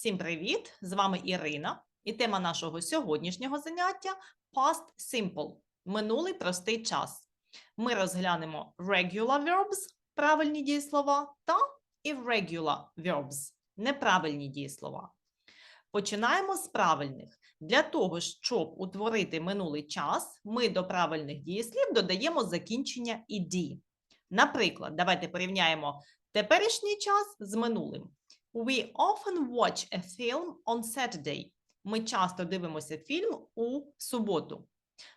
Всім привіт! З вами Ірина, і тема нашого сьогоднішнього заняття Past Simple – минулий простий час. Ми розглянемо regular verbs – правильні дієслова та irregular verbs – неправильні дієслова. Починаємо з правильних. Для того, щоб утворити минулий час, ми до правильних дієслів додаємо закінчення «ed». Наприклад, давайте порівняємо теперішній час з минулим. We often watch a film on Saturday. Ми часто дивимося фільм у суботу.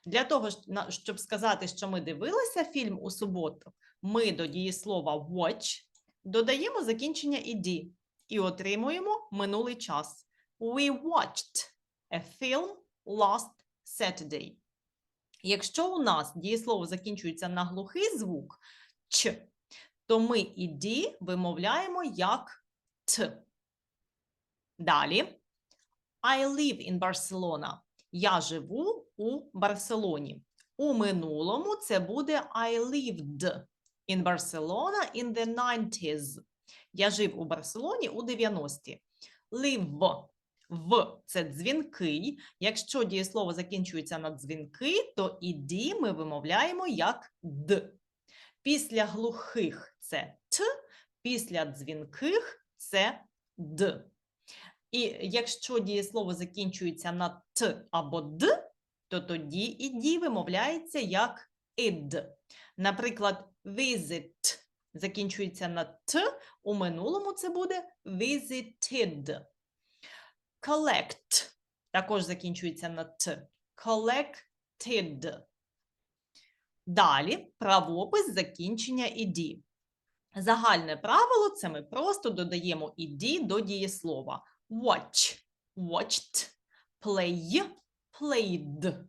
Для того, щоб сказати, що ми дивилися фільм у суботу, ми до дієслова watch додаємо закінчення «ed» і отримуємо минулий час. We watched a film last Saturday. Якщо у нас дієслово закінчується на глухий звук ч, то ми «ed» вимовляємо як Далі. I live in Barcelona. Я живу у Барселоні. У минулому це буде I lived in Barcelona in the 90s. Я жив у Барселоні у 90-ті. Live. В це дзвінкий. Якщо дієслово закінчується на дзвінки, то іді ми вимовляємо як д. Після глухих це т, після дзвінких це д. І якщо дієслово закінчується на т або д, то тоді іді вимовляється як ід. Наприклад, visit закінчується на т, у минулому це буде visited. Collect також закінчується на т. Collected. Далі правопис закінчення іді. Загальне правило це ми просто додаємо «ed» до дієслова. Watch – watched, play – played.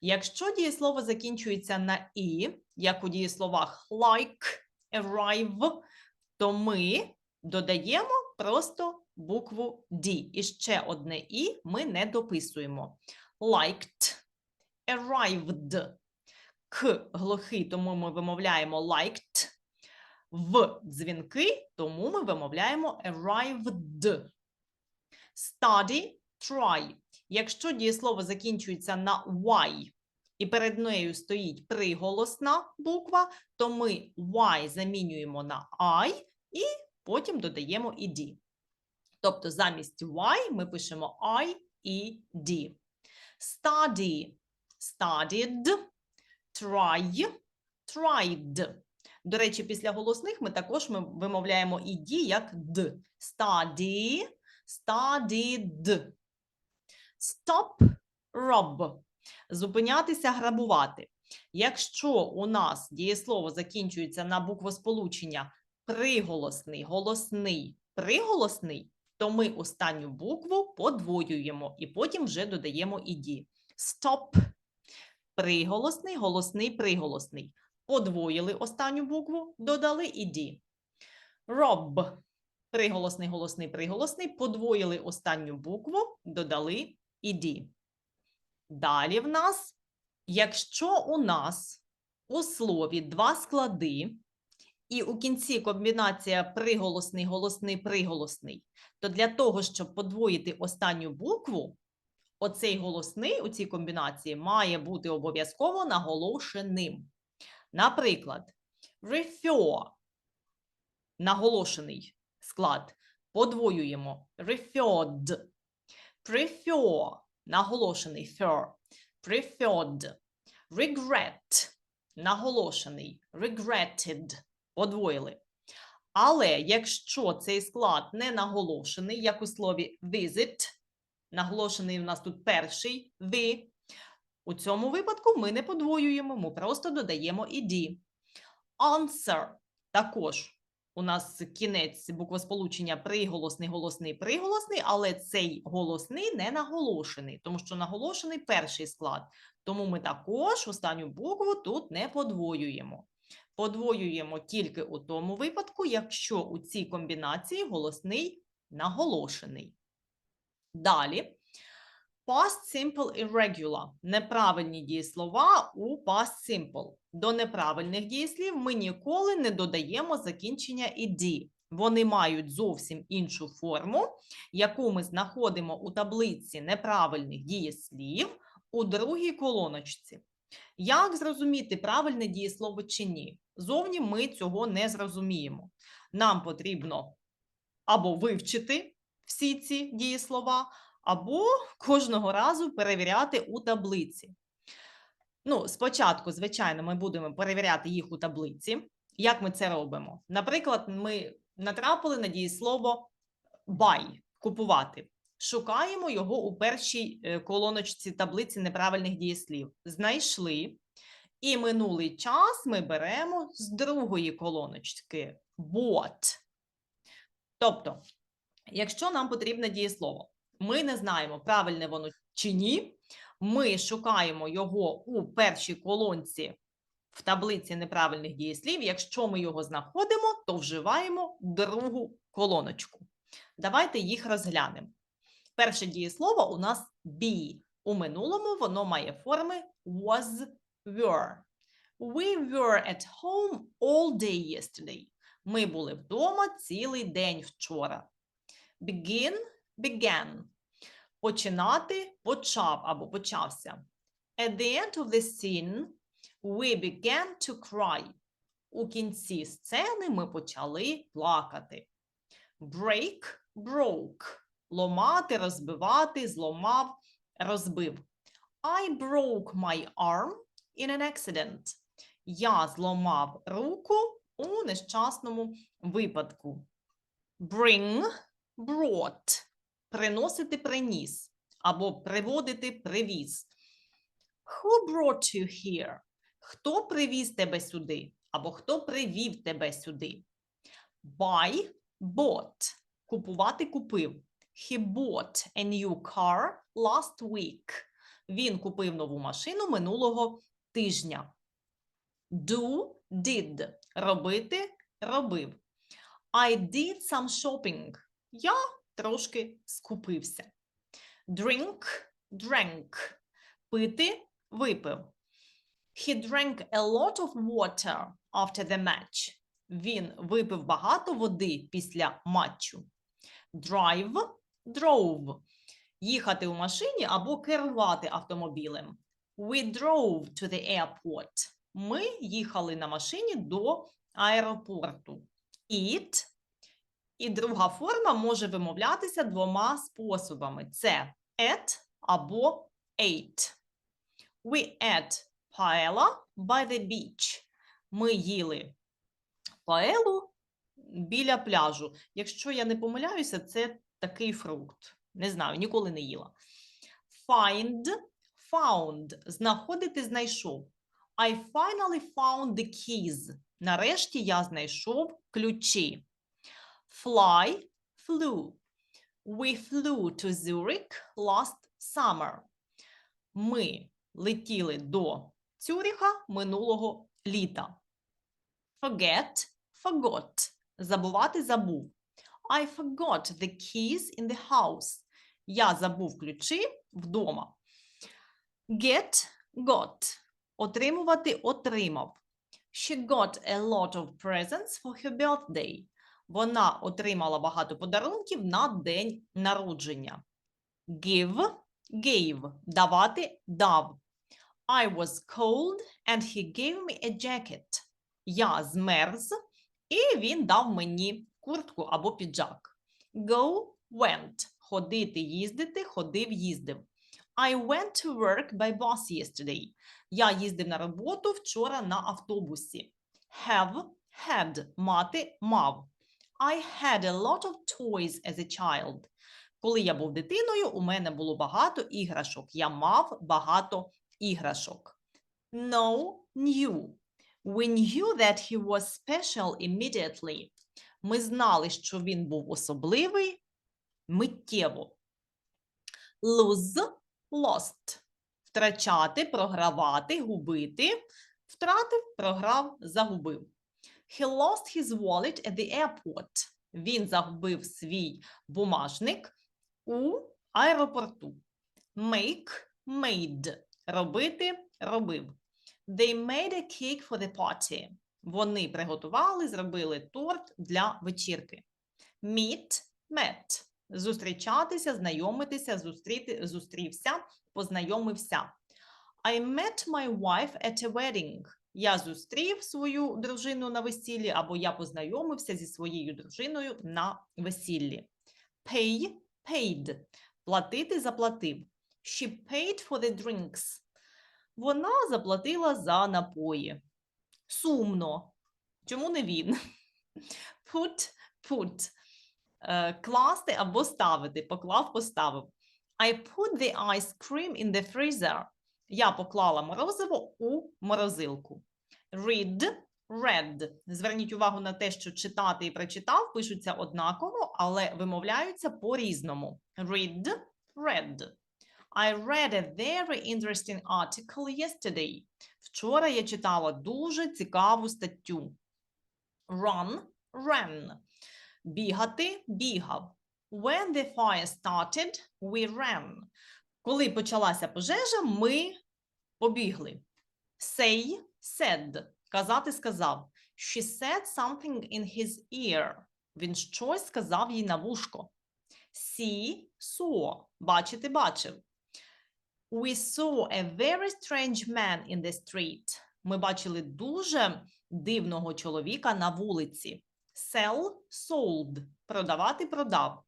Якщо дієслово закінчується на «і», як у дієсловах like, arrive, то ми додаємо просто букву «d». І ще одне «і» ми не дописуємо. Liked, arrived. К глухий, тому ми вимовляємо liked в дзвінки, тому ми вимовляємо arrived. Study, try. Якщо дієслово закінчується на y і перед нею стоїть приголосна буква, то ми y замінюємо на I і потім додаємо ed. Тобто замість y ми пишемо I і D. Study, studied, try, tried. До речі, після голосних ми також ми вимовляємо «ed» як «д». Study, studied. Stop, rob. Зупинятися, грабувати. Якщо у нас дієслово закінчується на буквосполучення приголосний, голосний, приголосний, то ми останню букву подвоюємо і потім вже додаємо «ed». Stop, приголосний, голосний, приголосний подвоїли останню букву, додали «ed». Rob. Приголосний, голосний, приголосний. Подвоїли останню букву, додали «ed». Далі в нас, якщо у нас у слові два склади, і у кінці комбінація приголосний, голосний, приголосний, то для того, щоб подвоїти останню букву, оцей голосний у цій комбінації має бути обов'язково наголошеним. Наприклад, refer – наголошений склад. Подвоюємо referred. Prefer – наголошений fer. Preferred. Regret – наголошений regretted. Подвоїли. Але якщо цей склад не наголошений, як у слові visit, наголошений у нас тут перший ви, у цьому випадку ми не подвоюємо, ми просто додаємо «ed». Answer також у нас кінець буквосполучення приголосний, голосний, приголосний, але цей голосний не наголошений, тому що наголошений перший склад. Тому ми також останню букву тут не подвоюємо. Подвоюємо тільки у тому випадку, якщо у цій комбінації голосний наголошений. Далі. Past simple irregular – неправильні дієслова у past simple. До неправильних дієслів ми ніколи не додаємо закінчення «ed». Вони мають зовсім іншу форму, яку ми знаходимо у таблиці неправильних дієслів у другій колоночці. Як зрозуміти правильне дієслово чи ні? Зовні ми цього не зрозуміємо. Нам потрібно або вивчити всі ці дієслова, або кожного разу перевіряти у таблиці. Ну, спочатку, звичайно, ми будемо перевіряти їх у таблиці. Як ми це робимо? Наприклад, ми натрапили на дієслово buy – купувати. Шукаємо його у першій е, колоночці таблиці неправильних дієслів. Знайшли. І минулий час ми беремо з другої колоночки bought. Тобто, якщо нам потрібне дієслово, ми не знаємо, правильне воно чи ні. Ми шукаємо його у першій колонці в таблиці неправильних дієслів. Якщо ми його знаходимо, то вживаємо другу колоночку. Давайте їх розглянемо. Перше дієслово у нас be. У минулому воно має форми was, were. We were at home all day yesterday. Ми були вдома цілий день вчора. Begin, began. Починати почав або почався. At the end of the scene, we began to cry. У кінці сцени ми почали плакати. Break, broke. Ломати, розбивати, зломав, розбив. I broke my arm in an accident. Я зломав руку у нещасному випадку. Bring, brought. Приносити приніс. Або приводити привіз. Who brought you here? Хто привіз тебе сюди? Або хто привів тебе сюди? Buy, bought. Купувати купив. He bought a new car last week. Він купив нову машину минулого тижня. Do, did. Робити, робив. I did some shopping. Я трошки скупився. Drink, drank. Пити, випив. He drank a lot of water after the match. Він випив багато води після матчу. Drive, drove. Їхати у машині або керувати автомобілем. We drove to the airport. Ми їхали на машині до аеропорту. Eat. І друга форма може вимовлятися двома способами: це at або ate. We ate paella by the beach. Ми їли паелу біля пляжу. Якщо я не помиляюся, це такий фрукт. Не знаю, ніколи не їла. Find, found. Знаходити, знайшов. I finally found the keys. Нарешті я знайшов ключі. Fly, flew. We flew to Zurich last summer. Ми летіли до Цюріха минулого літа. Forget, forgot. Забувати, забув. I forgot the keys in the house. Я забув ключі вдома. Get, got. Отримувати, отримав. She got a lot of presents for her birthday. Вона отримала багато подарунків на день народження. Give, gave. Давати, дав. I was cold and he gave me a jacket. Я змерз, і він дав мені куртку або піджак. Go, went. Ходити, їздити, ходив, їздив. I went to work by bus yesterday. Я їздив на роботу вчора на автобусі. Have, had. Мати, мав. I had a lot of toys as a child. Коли я був дитиною, у мене було багато іграшок. Я мав багато іграшок. No, knew. We knew that he was special immediately. Ми знали, що він був особливий миттєво. Lose, lost. Втрачати, програвати, губити. Втратив, програв, загубив. He lost his wallet at the airport. Він загубив свій бумажник у аеропорту. Make, made. Робити, робив. They made a cake for the party. Вони приготували, зробили торт для вечірки. meet, met. Зустрічатися, знайомитися, зустріти, зустрівся, познайомився. I met my wife at a wedding. Я зустрів свою дружину на весіллі, або я познайомився зі своєю дружиною на весіллі. Pay, paid. Платити заплатив. She paid for the drinks. Вона заплатила за напої. Сумно. Чому не він? Put, put. Е, Класти або ставити. Поклав, поставив. I put the ice cream in the freezer. Я поклала морозиво у морозилку. Read, read. Зверніть увагу на те, що читати і прочитав пишуться однаково, але вимовляються по-різному. Read, read. I read a very interesting article yesterday. Вчора я читала дуже цікаву статтю. Run, ran. Бігати, бігав. When the fire started, we ran. Коли почалася пожежа, ми побігли. Say, said. Казати сказав. She said something in his ear. Він щось сказав їй на вушко. See, saw. Бачити, бачив. We saw a very strange man in the street. Ми бачили дуже дивного чоловіка на вулиці. Sell, sold. Продавати, продав.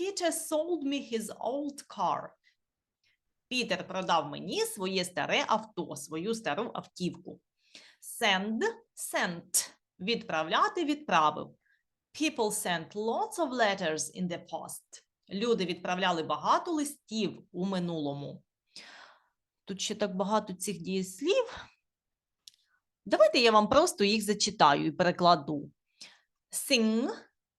Peter sold me his old car. Пітер продав мені своє старе авто, свою стару автівку. Send, sent. Відправляти, відправив. People sent lots of letters in the past. Люди відправляли багато листів у минулому. Тут ще так багато цих дієслів. Давайте я вам просто їх зачитаю і перекладу. Sing,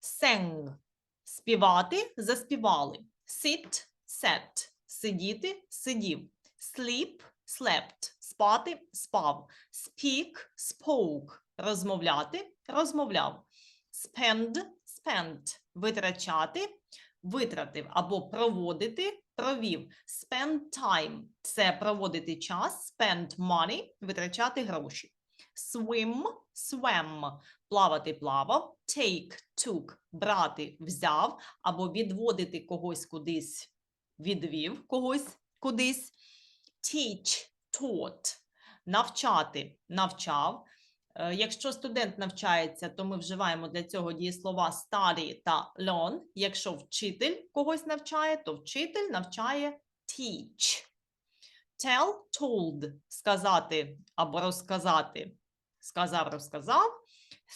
sang. Співати, заспівали. Sit, sat. Сидіти, сидів. Sleep, slept. Спати, спав. Speak, spoke. Розмовляти, розмовляв. Spend, spent. Витрачати, витратив. Або проводити, провів. Spend time – це проводити час. Spend money – витрачати гроші. Swim, swam – плавати, плавав. Take, took – брати, взяв. Або відводити когось кудись, відвів когось кудись. Teach, taught – навчати, навчав. Е, Якщо студент навчається, то ми вживаємо для цього дієслова study та learn. Якщо вчитель когось навчає, то вчитель навчає teach. Tell, told – сказати або розказати. Сказав, розказав.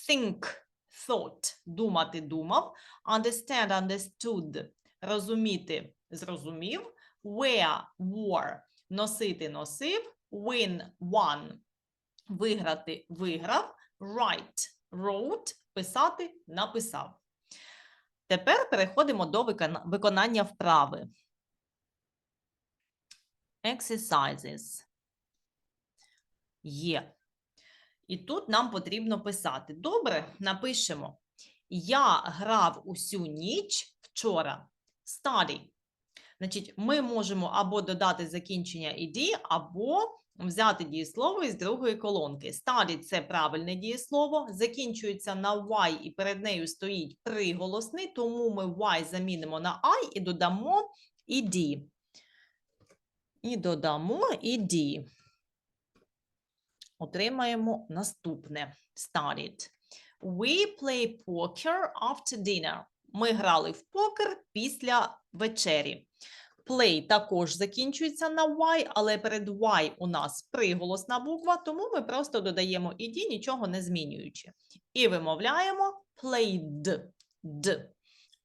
Think, thought – думати, думав. Understand, understood – розуміти, зрозумів. Wear, wore – носити, носив. Win, won – виграти, виграв. Write, wrote – писати, написав. Тепер переходимо до виконання вправи. Exercises. Є. І тут нам потрібно писати. Добре, напишемо. Я грав усю ніч вчора. Study. Значить, ми можемо або додати закінчення «ed», або взяти дієслово із другої колонки. Study – це правильне дієслово, закінчується на y і перед нею стоїть приголосний, тому ми y замінимо на I і додамо «ed». І додамо «ed». Отримаємо наступне. Started. We play poker after dinner. Ми грали в покер після вечері. Play також закінчується на Y, але перед Y у нас приголосна буква, тому ми просто додаємо «ed», нічого не змінюючи. І вимовляємо played. D.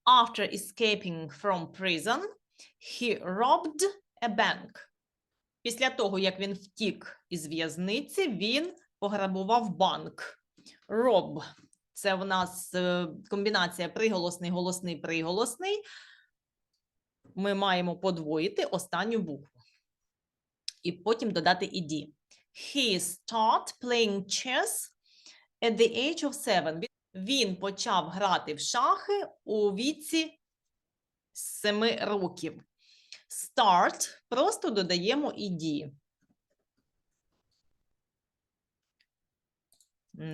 After escaping from prison, he robbed a bank. Після того, як він втік із в'язниці, він пограбував банк. Rob – це в нас е, комбінація приголосний, голосний, приголосний. Ми маємо подвоїти останню букву. І потім додати «ed». He start playing chess at the age of seven. Він- почав грати в шахи у віці 7 років. Start просто додаємо «ed».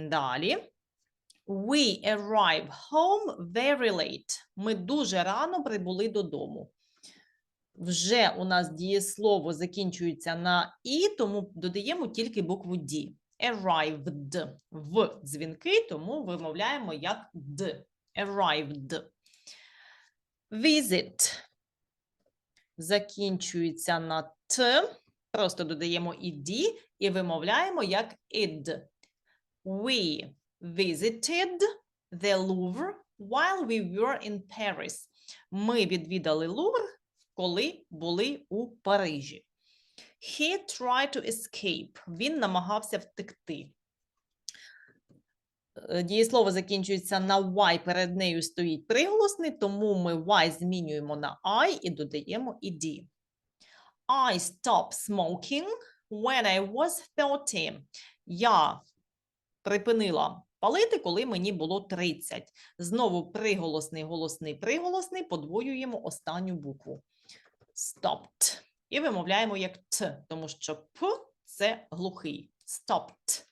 Далі. We arrive home very late. Ми дуже рано прибули додому. Вже у нас дієслово закінчується на і, тому додаємо тільки букву D. Arrived в дзвінки, тому вимовляємо як д. Arrived. Visit закінчується на т. Просто додаємо ід і вимовляємо як id. We visited the Louvre while we were in Paris. Ми відвідали Лувр, коли були у Парижі. He tried to escape. Він намагався втекти. Е, Дієслово закінчується на y, перед нею стоїть приголосний, тому ми y змінюємо на I і додаємо ed. I stopped smoking when I was 30. Я припинила палити, коли мені було 30. Знову приголосний, голосний, приголосний, подвоюємо останню букву. Stopped. І вимовляємо як т, тому що п це глухий. Stopped.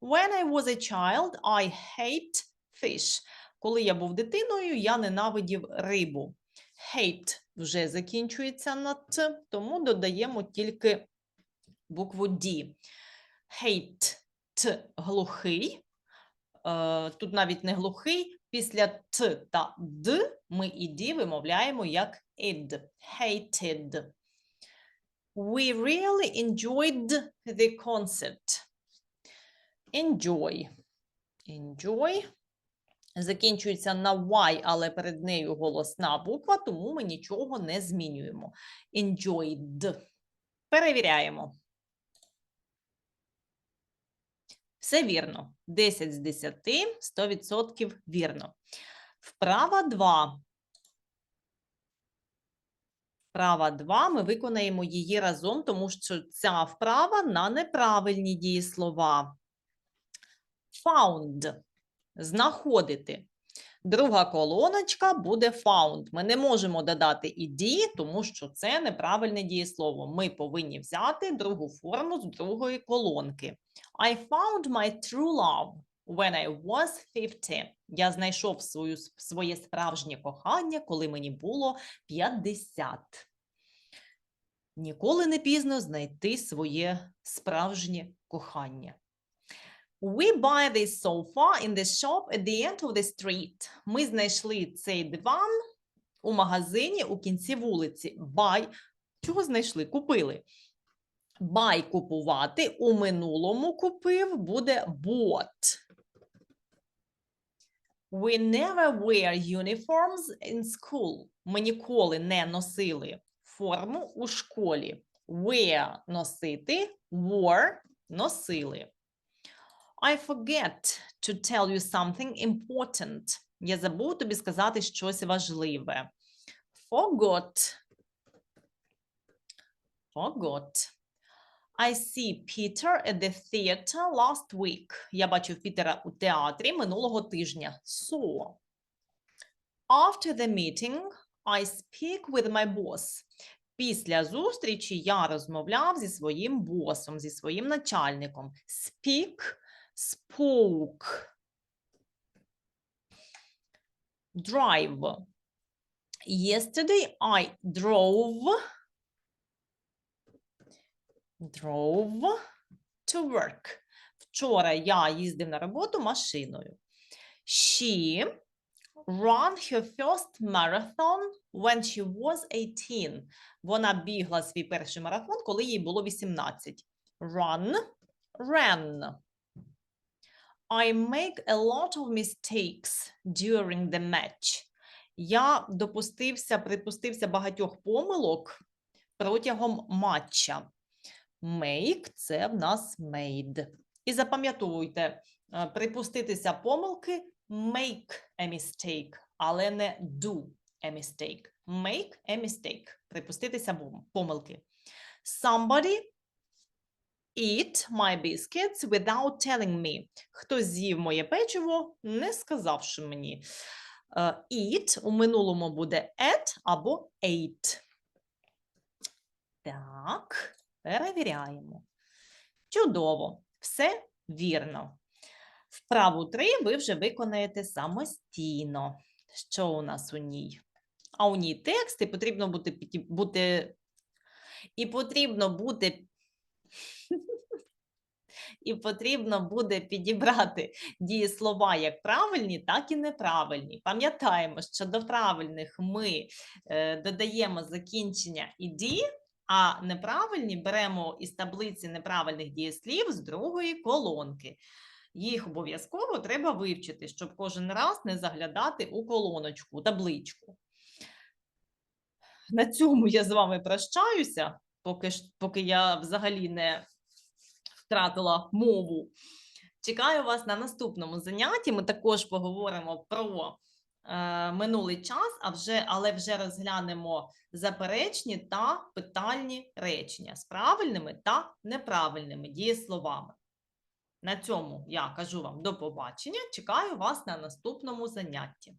When I was a child, I hate fish. Коли я був дитиною, я ненавидів рибу. Hate вже закінчується на т, тому додаємо тільки букву D. Hate глухий. Е, Тут навіть не глухий. Після т та д ми і d вимовляємо як id. Hated. We really enjoyed the concert. Enjoy. Enjoy. Закінчується на Y, але перед нею голосна буква, тому ми нічого не змінюємо. Enjoyed. Перевіряємо. Все вірно. 10 з 10, 100% вірно. Вправа 2. Вправа 2. Ми виконаємо її разом, тому що ця вправа на неправильні дієслова. Found. Знаходити. Друга колоночка буде found. Ми не можемо додати ed, тому що це неправильне дієслово. Ми повинні взяти другу форму з другої колонки. I found my true love when I was 50. Я знайшов свою, своє справжнє кохання, коли мені було 50. Ніколи не пізно знайти своє справжнє кохання. We buy this sofa in the shop at the end of the street. Ми знайшли цей диван у магазині у кінці вулиці. Buy. Чого знайшли? Купили. Buy – купувати. У минулому купив буде bought. We never wear uniforms in school. Ми ніколи не носили форму у школі. Wear – носити, wore – носили. I forget to tell you something important. Я забув тобі сказати щось важливе. Forgot. Forgot. I see Peter at the theater last week. Я бачив Пітера у театрі минулого тижня. So. After the meeting, I speak with my boss. Після зустрічі я розмовляв зі своїм босом, зі своїм начальником. Speak spoke. Drive. Yesterday I drove drove to work. Вчора я їздив на роботу машиною. She ran her first marathon when she was 18. Вона бігла свій перший марафон, коли їй було 18. Run, ran. I make a lot of mistakes during the match. Я допустився, припустився багатьох помилок протягом матча. Make – це в нас made. І запам'ятовуйте, е, припуститися помилки make a mistake, але не do a mistake. Make a mistake. Припуститися помилки. Somebody eat my biscuits without telling me. Хтось з'їв моє печиво, не сказавши мені. Е, Eat у минулому буде ate або ate. Так, перевіряємо. Чудово, все вірно. Вправу 3 ви вже виконаєте самостійно. Що у нас у ній? А у ній текст, і потрібно бути, бути і потрібно бути. І потрібно буде підібрати дієслова як правильні, так і неправильні. Пам'ятаємо, що до правильних ми е, додаємо закінчення іді, а неправильні беремо із таблиці неправильних дієслів з другої колонки. Їх обов'язково треба вивчити, щоб кожен раз не заглядати у колоночку, табличку. На цьому я з вами прощаюся, поки, поки я взагалі не втратила мову. Чекаю вас на наступному занятті. Ми також поговоримо про е, минулий час, а вже, але вже розглянемо заперечні та питальні речення з правильними та неправильними дієсловами. На цьому я кажу вам до побачення. Чекаю вас на наступному занятті.